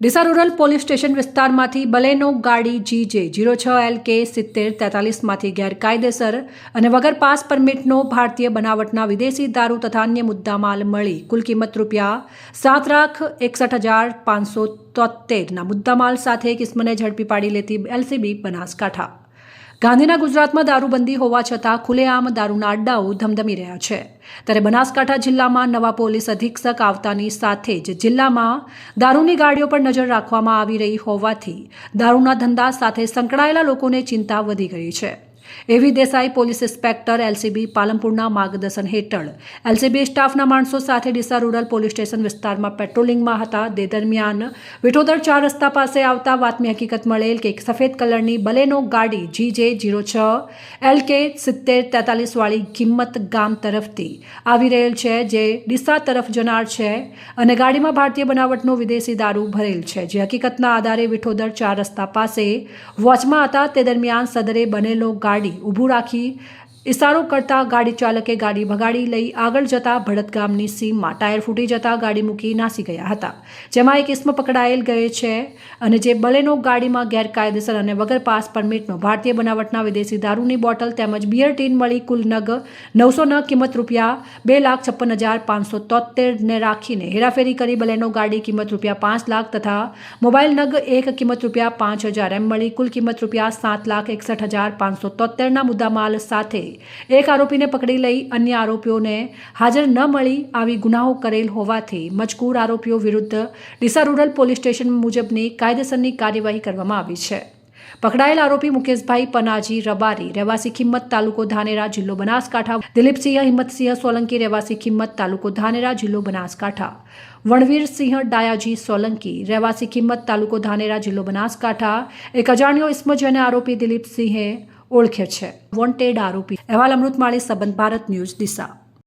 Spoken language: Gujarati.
ડીસા રૂરલ પોલીસ સ્ટેશન વિસ્તારમાંથી બલેનો ગાડી જીજે જીરો છ એલ કે સિત્તેર તેતાલીસમાંથી ગેરકાયદેસર અને વગર પાસ પરમિટનો ભારતીય બનાવટના વિદેશી દારૂ તથા અન્ય મુદ્દામાલ મળી. કુલ કિંમત રૂપિયા સાત લાખ એકસઠ હજાર પાંચસો તોતેરના મુદ્દામાલ સાથે કિસ્મને ઝડપી પાડી લેતી એલસીબી બનાસકાંઠા. ગાંધીના ગુજરાતમાં દારૂબંધી હોવા છતાં ખુલ્લેઆમ દારૂના અડ્ડાઓ ધમધમી રહ્યા છે. ત્યારે બનાસકાંઠા જિલ્લામાં નવા પોલીસ અધિક્ષક આવતાની સાથે જ જિલ્લામાં દારૂની ગાડીઓ પર નજર રાખવામાં આવી રહી હોવાથી દારૂના ધંધા સાથે સંકળાયેલા લોકોને ચિંતા વધી ગઈ છે. એવી દેસાઈ પોલીસ ઇન્સ્પેક્ટર એલસીબી પાલનપુરના માર્ગદર્શન હેઠળ એલસીબી સ્ટાફના માણસો સાથે ડીસા રૂરલ પોલીસ સ્ટેશન વિસ્તારમાં પેટ્રોલિંગમાં હતા. તે દરમિયાન વિઠોદર ચાર રસ્તા પાસે આવતા વાતમી હકીકત મળેલ કે એક સફેદ કલરની બલેનો ગાડી જી જે જીરો છ એલ કે સિત્તેર તેતાલીસ વાળી કિંમત ગામ તરફથી આવી રહેલ છે, જે ડીસા તરફ જનાર છે અને ગાડીમાં ભારતીય બનાવટનો વિદેશી દારૂ ભરેલ છે. જે હકીકતના આધારે વિઠોદર ચાર રસ્તા પાસે વોચમાં હતા. તે દરમિયાન સદરે બનેલો ગાડી ઊભું રાખી ઇશારો કરતા ગાડી ચાલકે ગાડી ભગાડી લઈ આગળ જતા ભડત ગામની સીમમાં ટાયર ફૂટી જતા ગાડી મૂકી નાસી ગયા હતા. જેમાં એક ઇસમ પકડાયેલ ગયે છે અને જે બલેનો ગાડીમાં ગેરકાયદેસર અને વગર પાસ પરમિટનો ભારતીય બનાવટના વિદેશી દારૂની બોટલ તેમજ બિયર ટીન મળી કુલ નગ નવસો નગ કિંમત રૂપિયા બે લાખ છપ્પન હજાર પાંચસો તોતેરને રાખીને હેરાફેરી કરી બલેનો ગાડી કિંમત રૂપિયા પાંચ લાખ તથા મોબાઈલ નગ એક કિંમત રૂપિયા પાંચ હજાર એમ મળી કુલ કિંમત રૂપિયા સાત લાખ એકસઠ હજાર પાંચસો તોતેરના મુદ્દામાલ સાથે એક આરોપીને પકડી લઈ અન્ય આરોપીઓને હાજર ન મળી આવી ગુનાઓ કરેલ હોવાથી મજકૂર આરોપીઓ વિરુદ્ધ ડીસા રૂરલ પોલીસ સ્ટેશન મુજબની કાયદેસરની કાર્યવાહી કરવામાં આવી છે. પકડાયેલ આરોપી મુકેશભાઈ પનાજી રબારી, રહેવાસી કિંમત તાલુકો ધાનેરા જિલ્લો બનાસકાંઠા, દિલીપસિંહ હિંમતસિંહ સોલંકી, રહેવાસી ખિમ્મત તાલુકો ધાનેરા જિલ્લો બનાસકાંઠા વણવીરસિંહ ડાયાજી સોલંકી, રહેવાસી ખિમ્મત તાલુકો ધાનેરા જિલ્લો બનાસકાંઠા, એક અજાણ્યો ઇસ્મ જેને આરોપી દિલીપસિંહે ઓળખે છે. વોન્ટેડ આરોપી. અહેવાલ અમૃતમાળી સંબંધ ભારત ન્યૂઝ દિશા